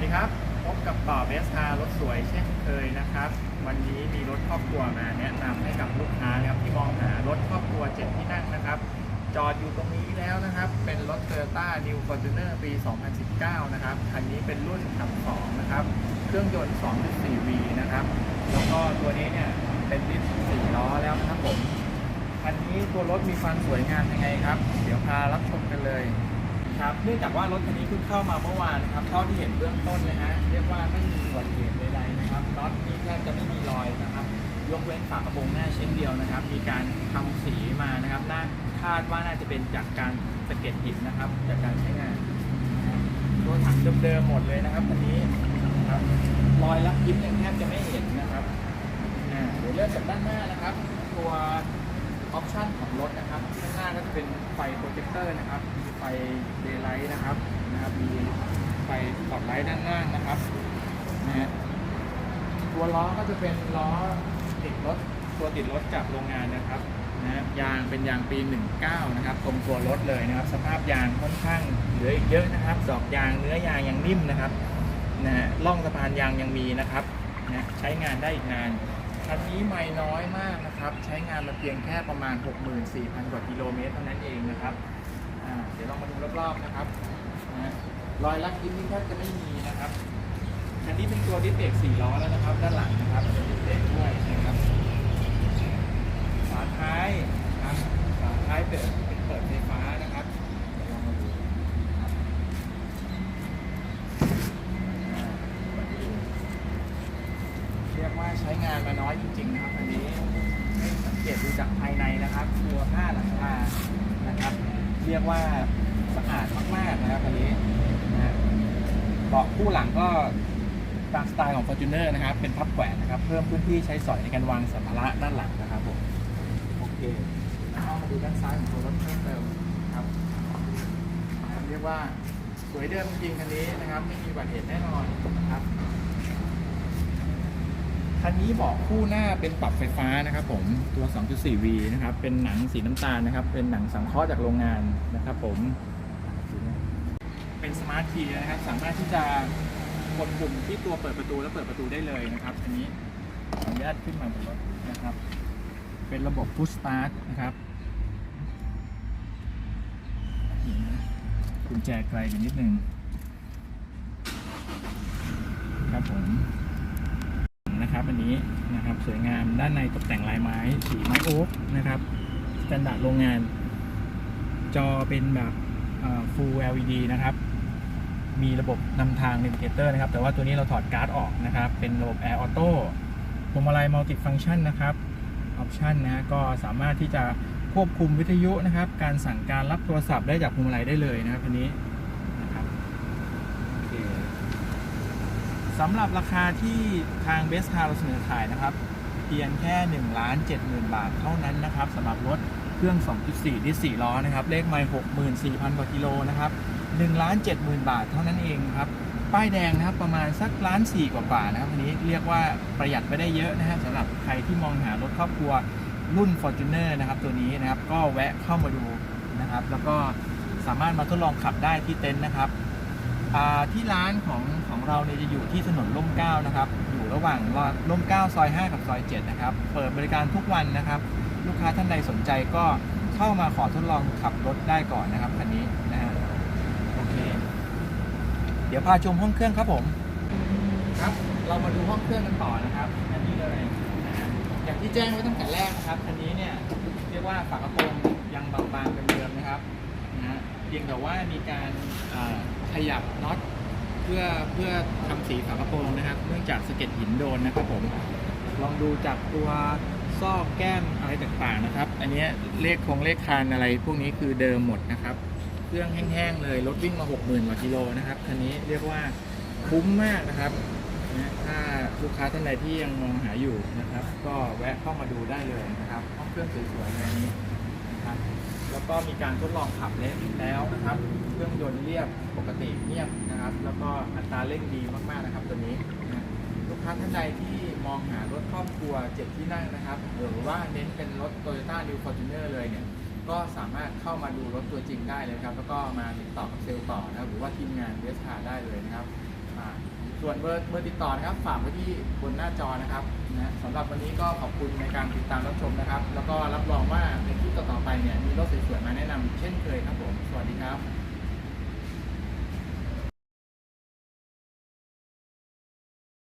วัสดีครับ พบกับต่อเบสคารถสวยเช่นเคยนะครับ วันนี้มีรถครอบครัวมาแนะนำให้กับลูกค้านะครับที่มองหารถครอบครัว7ที่นั่งนะครับ จอดอยู่ตรงนี้แล้วนะครับ เป็นรถ Toyota New Fortuner ปี 2019 นะครับ คันนี้เป็นรุ่นขับ2นะครับ เครื่องยนต์ 2.4V นะครับ แล้วก็ตัวนี้เนี่ยเป็นดิส4ล้อแล้วนะครับผม คันนี้ตัวรถมีความสวยงามยังไงครับ เดี๋ยวพารับชมกันเลย ครับเนื่องจากว่ารถคันนี้เพิ่งเข้ามาเมื่อวานนะครับเท่าที่เห็นเบื้องต้นนะฮะเรียกว่าไม่มีอุบัติเหตุใดๆนะครับน็อตนี่แทบจะไม่มีรอยนะครับยกเว้นฝากระโปรงหน้าเช่นเดียวนะครับ มีการทำสีมานะครับน่าคาดว่าน่าจะเป็นจากการสะเก็ดหินนะครับ จากการใช้งานตัวถังเดิมๆหมดเลยนะครับคันนี้นครับรอยลักยิ้มยังแทบจะไม่เห็นนะครับอ่าเดี๋ยวเริ่มจากด้านหน้านะครับ ตัว ออปชันของรถนะครับข้างหน้าก็จะเป็นไฟโปรเจคเตอร์นะครับมีไฟเดย์ไลท์นะครับนะครับมีไฟสปอตไลท์ด้านล่างนะครับนะฮะตัวล้อก็จะเป็นล้อติดรถตัวติดรถจากโรงงานนะครับนะยางเป็นยางปี 19 นะครับตรงตัวรถเลยนะครับ สภาพยางค่อนข้างเหลืออีกเยอะนะครับดอกยางเนื้อยางยังนิ่มนะครับนะฮะล่องสะพานยางยังมีนะครับนะใช้งานได้อีกนาน คันนี้ไม่น้อยมากนะครับ ใช้งานมาเพียงแค่ประมาณ 64,000 กว่ากิโลเมตรเท่านั้นเองนะครับเดี๋ยวลองมาดูรอบๆนะครับรอยลักยิ้มนี่แทบจะไม่มีนะครับคันนี้เป็นตัวดิสเบรกสี่ล้อแล้วนะครับ ด้านหลังนะครับเป็นดิสเบรกด้วยนะครับฝาท้ายนะครับฝาท้ายเปิดเป็นเปิดไฟฟ้านะครับเดี๋ยวลองมาดูครับอ่ามาดูเรียกว่า ใช้งานมาน้อยจริงๆนะครับอันนี้สังเกตดูจากภายในนะครับตัวผ้าหลังคานะครับ เรียกว่าสะอาดมากๆนะครับอันนี้นะเบาะคู่หลังก็ตามสไตล์ของ Fortuner นะครับ เป็นพับแขวนนะครับ เพิ่มพื้นที่ใช้สอยในการวางสัมภาระด้านหลังนะครับผมโอเคแล้วก็มาดูด้านซ้ายของตัวรถเพิ่มเติมครับเรียกว่าสวยเดิมจริงคันนี้นะครับ ไม่มีบัติเหตุแน่นอนนะครับ คันนี้บาะคู่หน้าเป็นปรับไฟฟ้านะครับผมตัว 2.4V นะครับ เป็นหนังสีน้ำตาลนะครับ เป็นหนังสังเคราะห์จากโรงงานนะครับผม เป็นสมาร์ทคีย์นะครับ สามารถที่จะกดปุ่มที่ตัวเปิดประตูแล้วเปิดประตูได้เลยนะครับ อันนี้ขออนุญาตขึ้นมาบนรถนะครับ เป็นระบบ push start นะครับนี่นกุญแจไกลกันนิดนึงครับผม นะครับ อันนี้นะครับสวยงามด้านในตกแต่งลายไม้สีไม้โอ๊กนะครับสแตนดาร์ดโรงงาน จอเป็นแบบเอ่อ full LED นะครับ มีระบบนำทาง Navigator นะครับ แต่ว่าตัวนี้เราถอดการ์ดออกนะครับ เป็นระบบ Air Auto พวงมาลัย Multi Function นะครับ ออปชันนะก็สามารถที่จะควบคุมวิทยุนะครับ การสั่งการรับโทรศัพท์ได้จากพวงมาลัยได้เลยนะครับอันนี้นะครับโอเค สำหรับราคาที่ทาง Best Car เราเสนอขายนะครับ เพียงแค่1ล้าน70,000 บาทเท่านั้นนะครับสำหรับรถเครื่อง 2.4ดิส4ล้อนะครับ เลขไมล์64,000 กว่ากิโลนะครับ1ล้าน70,000 บาทเท่านั้นเองครับ ป้ายแดงนะครับประมาณสักล้านสี่กว่าๆนะครับอันนี้เรียกว่าประหยัดไปได้เยอะนะฮะสำหรับใครที่มองหารถครอบครัวรุ่น Fortuner นะครับตัวนี้นะครับก็แวะเข้ามาดูนะครับ แล้วก็สามารถมาทดลองขับได้ที่เต็นท์นะครับ ที่ร้านของของเราเนี่ยจะอยู่ที่ถนนร่มเกล้านะครับ อยู่ระหว่างร่มเกล้าซอย 5 กับซอย 7 นะครับ เปิดบริการทุกวันนะครับ ลูกค้าท่านใดสนใจก็เข้ามาขอทดลองขับรถได้ก่อนนะครับคันนี้นะฮะโอเค เดี๋ยวพาชมห้องเครื่องครับผมครับ เรามาดูห้องเครื่องกันต่อนะครับอันนี้เลยนะฮะอย่างที่แจ้งไว้ตั้งแต่แรกนะครับคันนี้เนี่ยเรียกว่าฝากระโปรงยังบางๆเป็นเดิมนะครับนะฮะเพียงแต่ว่ามีการอ่า ขยับน็อตเพื่อเพื่อทำสีฝากระโปรงนะครับ เนื่องจากสะเก็ดหินโดนนะครับผมลองดูจากตัวซอกแก้มอะไรต่างๆนะครับ อันนี้เลขคงเลขคานอะไร พวกนี้คือเดิมหมดนะครับ เครื่องแห้งๆเลยรถวิ่งมา 60,000กว่ากิโลนะครับคันนี้เรียกว่าคุ้มมากนะครับถ้าลูกค้าท่านใดที่ยังมองหาอยู่นะครับ ก็แวะเข้ามาดูได้เลยนะครับห้องเครื่องสวยๆแบบนี้นะครับแล้ว ก็มีการทดลองขับเล่นแล้วนะครับ เครื่องยนต์เรียบปกติเงียบนะครับ แล้วก็อัตราเร่งดีมากๆนะครับตัวนี้ลูกค้าท่านใดที่มองหารถครอบครัวเจ็ดที่นั่งนะครับ หรือว่าเน้นเป็นรถ Toyota New Fortuner เลยเนี่ยก็สามารถเข้ามาดูรถตัวจริงได้เลยครับ แล้วก็มาติดต่อกับเซลล์ต่อนะครับ หรือว่าทีมงานเวสคาได้เลยนะครับส่วนเบอร์เบอร์ติดต่อนะครับฝากไว้ที่บนหน้าจอนะครับนะสำหรับวันนี้ก็ขอบคุณในการติดตามรับชมนะครับ แล้วก็รับรองว่าเป็น เนี่ยมีรถสวยๆมาแนะนำเช่นเคยครับผม สวัสดีครับ